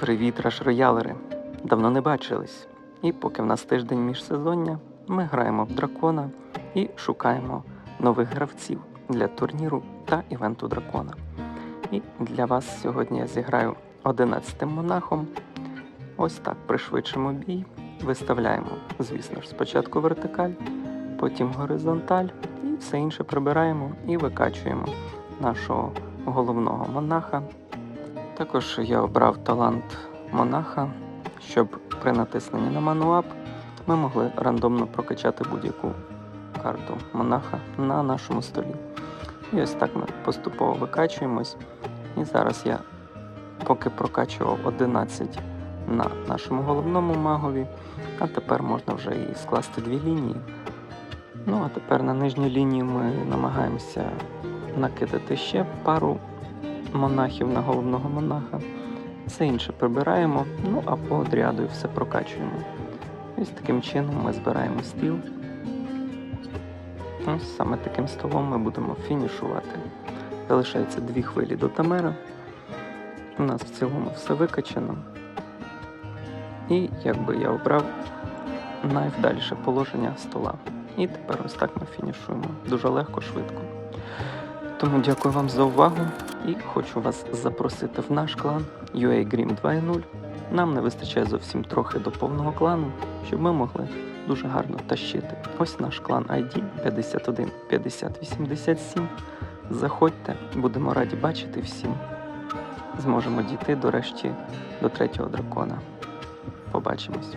Привіт, раш роялери! Давно не бачились. І поки в нас тиждень міжсезоння, ми граємо в дракона і шукаємо нових гравців для турніру та івенту дракона. І для вас сьогодні я зіграю 11 монахом. Ось так пришвидшимо бій. Виставляємо, звісно ж, спочатку вертикаль, потім горизонталь, і все інше прибираємо і викачуємо нашого головного монаха. Також я обрав талант монаха, щоб при натисненні на мануап ми могли рандомно прокачати будь-яку карту монаха на нашому столі. І ось так ми поступово викачуємось. І зараз я поки прокачував 11 на нашому головному магові, а тепер можна вже і скласти дві лінії. Ну а тепер на нижню лінію ми намагаємося накидати ще пару монахів на головного монаха. Все інше прибираємо, ну а по одряду все прокачуємо. Ось таким чином ми збираємо стіл. Ось саме таким столом ми будемо фінішувати. Залишається дві хвилі до Тамера. У нас в цілому все викачано. І якби я обрав найвдальше положення стола. І тепер ось так ми фінішуємо. Дуже легко, швидко. Тому дякую вам за увагу і хочу вас запросити в наш клан UA Grim 2.0. Нам не вистачає зовсім трохи до повного клану, щоб ми могли дуже гарно тащити. Ось наш клан ID 51 50 87. Заходьте, будемо раді бачити всім. Зможемо дійти до решті до третього дракона. Побачимось.